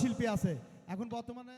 শিল্পী আছে। এখন বর্তমানে